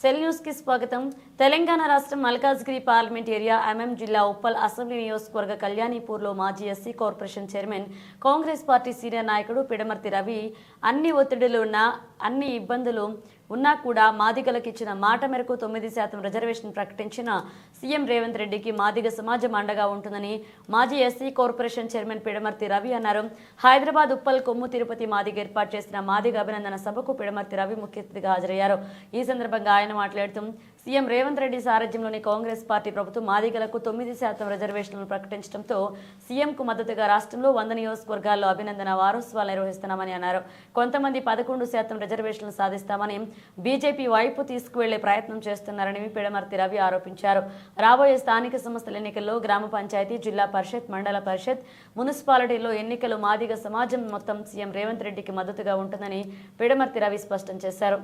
Cell న్యూస్కి స్వాగతం. తెలంగాణ రాష్ట్రం మల్కాజ్గిరి పార్లమెంట్ ఏరియా ఎంఎం జిల్లా ఉప్పల్ అసెంబ్లీ నియోజకవర్గ కళ్యాణిపూర్లో మాజీ SC corporation chairman Congress party senior నాయకుడు పిడమర్తి రవి అన్ని ఒత్తిడులు ఉన్నా అన్ని ఇబ్బందులు ఉన్నా కూడా మాదిగలకు ఇచ్చిన మాట మేరకు తొమ్మిది శాతం రిజర్వేషన్ ప్రకటించిన సీఎం రేవంత్ రెడ్డికి మాదిగ సమాజం అండగా ఉంటుందని మాజీ SC corporation chairman Pidamarthi Ravi అన్నారు. హైదరాబాద్ ఉప్పల్ కొమ్ము తిరుపతి మాదిగ ఏర్పాటు చేసిన మాదిగ అభినందన సభకు పిడమర్తి రవి ముఖ్య అతిథిగా హాజరయ్యారు. ఈ సందర్భంగా ఆయన మాట్లాడుతూ సీఎం రేవంత్ రెడ్డి సారథ్యంలోని కాంగ్రెస్ పార్టీ ప్రభుత్వం మాదిగలకు తొమ్మిది శాతం రిజర్వేషన్లను ప్రకటించడంతో సీఎంకు మద్దతుగా రాష్ట్రంలో వంద నియోజకవర్గాల్లో అభినందన వారోత్సవాలు నిర్వహిస్తున్నామని అన్నారు. కొంతమంది పదకొండు శాతం రిజర్వేషన్లు సాధిస్తామని బీజేపీ వైపు తీసుకువెళ్ళే ప్రయత్నం చేస్తున్నారని పిడమర్తి రవి ఆరోపించారు. రాబోయే స్థానిక సంస్థల ఎన్నికల్లో గ్రామ పంచాయతీ జిల్లా పరిషత్ మండల పరిషత్ మున్సిపాలిటీల్లో ఎన్నికలు మాదిగ సమాజం మొత్తం సీఎం రేవంత్ రెడ్డికి మద్దతుగా ఉంటుందని పిడమర్తి రవి స్పష్టం చేశారు.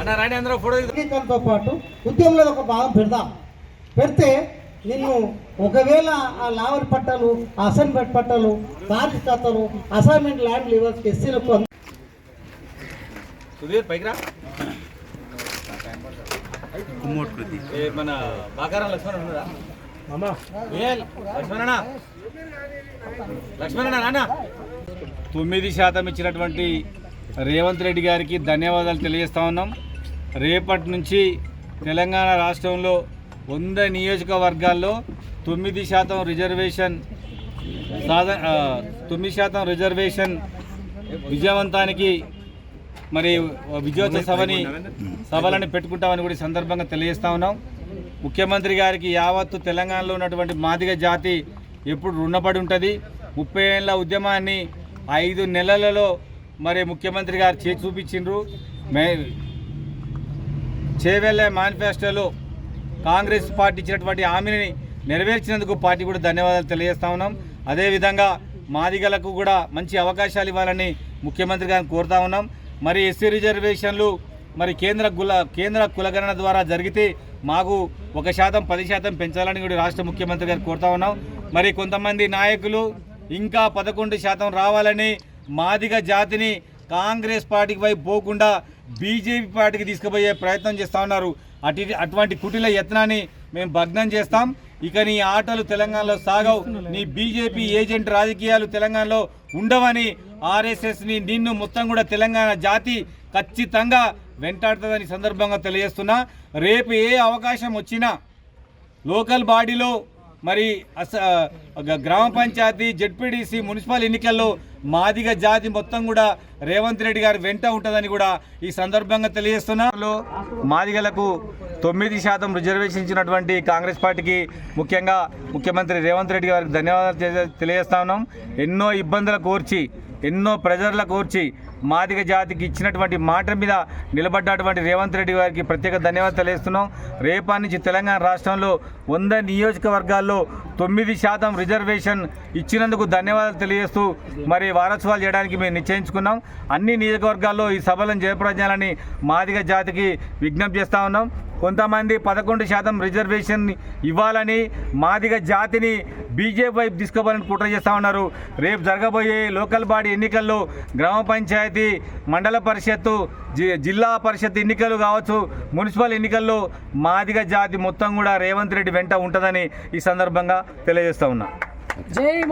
అన్న రాణి అందరూ ఫోటో పాటు ఉద్యమంలో ఒక భాగం పెడదాం. పెడితే నిన్ను ఒకవేళ ఆ లావర్ పట్టాలు అసైన్మెంట్ పట్టాలు కార్యకర్తలు అసైన్మెంట్ ల్యాండ్ లివర్స్కి ఎస్సీలకు సుధీర్ పైకి రా. ఏ మన బాకారం లక్ష్మణ్ ఉన్నారా లక్ష్మణ లక్ష్మణ నాన్న. తొమ్మిది శాతం ఇచ్చినటువంటి రేవంత్ రెడ్డి గారికి ధన్యవాదాలు తెలియజేస్తా ఉన్నాం. రేపటి నుంచి తెలంగాణ రాష్ట్రంలో వంద నియోజకవర్గాల్లో తొమ్మిది శాతం రిజర్వేషన్ సాధ తొమ్మిది శాతం రిజర్వేషన్ విజయవంతానికి మరి విజయోత్సవ సభని సభలని పెట్టుకుంటామని కూడా సందర్భంగా తెలియజేస్తా ఉన్నాం. ముఖ్యమంత్రి గారికి యావత్తు తెలంగాణలో ఉన్నటువంటి మాదిగ జాతి ఎప్పుడు రుణపడి ఉంటుంది. ముప్పై ఏళ్ళ ఉద్యమాన్ని ఐదు నెలలలో మరి ముఖ్యమంత్రి గారు చేతి చూపించిండ్రు. మే చేవెళ్ళే మేనిఫెస్టోలో కాంగ్రెస్ పార్టీ ఇచ్చినటువంటి హామీని నెరవేర్చినందుకు పార్టీ కూడా ధన్యవాదాలు తెలియజేస్తా ఉన్నాం. అదేవిధంగా మాదిగలకు కూడా మంచి అవకాశాలు ఇవ్వాలని ముఖ్యమంత్రి గారిని కోరుతా ఉన్నాం. మరి ఎస్సీ రిజర్వేషన్లు మరి కేంద్ర కుల కేంద్ర కులగణన ద్వారా జరిగితే మాకు ఒక శాతం పది శాతం పెంచాలని కూడా రాష్ట్ర ముఖ్యమంత్రి గారు కోరుతా ఉన్నాం. మరి కొంతమంది నాయకులు ఇంకా పదకొండు శాతం రావాలని మాదిగ జాతిని కాంగ్రెస్ పార్టీకి వైపు పోకుండా బీజేపీ పార్టీకి తీసుకుపోయే ప్రయత్నం చేస్తూ ఉన్నారు. అటు అటువంటి కుటిల యత్నాన్ని మేము భగ్నం చేస్తాం. ఇక నీ ఆటలు తెలంగాణలో సాగవు. నీ బీజేపీ ఏజెంట్ రాజకీయాలు తెలంగాణలో ఉండవని ఆర్ఎస్ఎస్ని నిన్ను మొత్తం కూడా తెలంగాణ జాతి ఖచ్చితంగా వెంటాడుతుందని సందర్భంగా తెలియజేస్తున్నా. రేపు ఏ అవకాశం వచ్చినా లోకల్ బాడీలో మరి అస గ- గ్రామ పంచాయతీ జెడ్పీడీసీ మున్సిపల్ ఎన్నికల్లో మాదిగ జాతి మొత్తం కూడా రేవంత్ రెడ్డి గారు వెంట ఉంటుందని కూడా ఈ సందర్భంగా తెలియజేస్తున్నారు మాదిగలకు తొమ్మిది శాతం రిజర్వేషన్ ఇచ్చినటువంటి కాంగ్రెస్ పార్టీకి ముఖ్యంగా ముఖ్యమంత్రి రేవంత్ రెడ్డి గారికి ధన్యవాదాలు తెలియజేస్తా ఉన్నాం. ఎన్నో ఇబ్బందులు కోర్చి ఎన్నో ప్రజల కోర్చి మాదిగ జాతికి ఇచ్చినటువంటి మాట మీద నిలబడ్డటువంటి రేవంత్ రెడ్డి గారికి ప్రత్యేక ధన్యవాదాలు తెలియజేస్తున్నాం. రేపటి నుంచి తెలంగాణ రాష్ట్రంలో వంద నియోజకవర్గాల్లో తొమ్మిది శాతం రిజర్వేషన్ ఇచ్చినందుకు ధన్యవాదాలు తెలియజేస్తూ మరి వారోత్సవాలు చేయడానికి మేము నిశ్చయించుకున్నాం. అన్ని నియోజకవర్గాల్లో ఈ సభలను జయప్రదాలని మాదిగ జాతికి విజ్ఞప్తి చేస్తూ ఉన్నాం. కొంతమంది పదకొండు శాతం రిజర్వేషన్ ఇవ్వాలని మాదిగ జాతిని బీజేపీ వైపు తీసుకోవాలని కుట్ర చేస్తూ ఉన్నారు. రేపు జరగబోయే లోకల్ బాడీ ఎన్నికల్లో గ్రామ పంచాయతీ మండల పరిషత్తు జి- జిల్లా పరిషత్ ఎన్నికలు కావచ్చు మున్సిపల్ ఎన్నికల్లో మాదిగ జాతి మొత్తం కూడా రేవంత్ రెడ్డి వెంట ఉంటుందని ఈ సందర్భంగా తెలియజేస్తా ఉన్నా.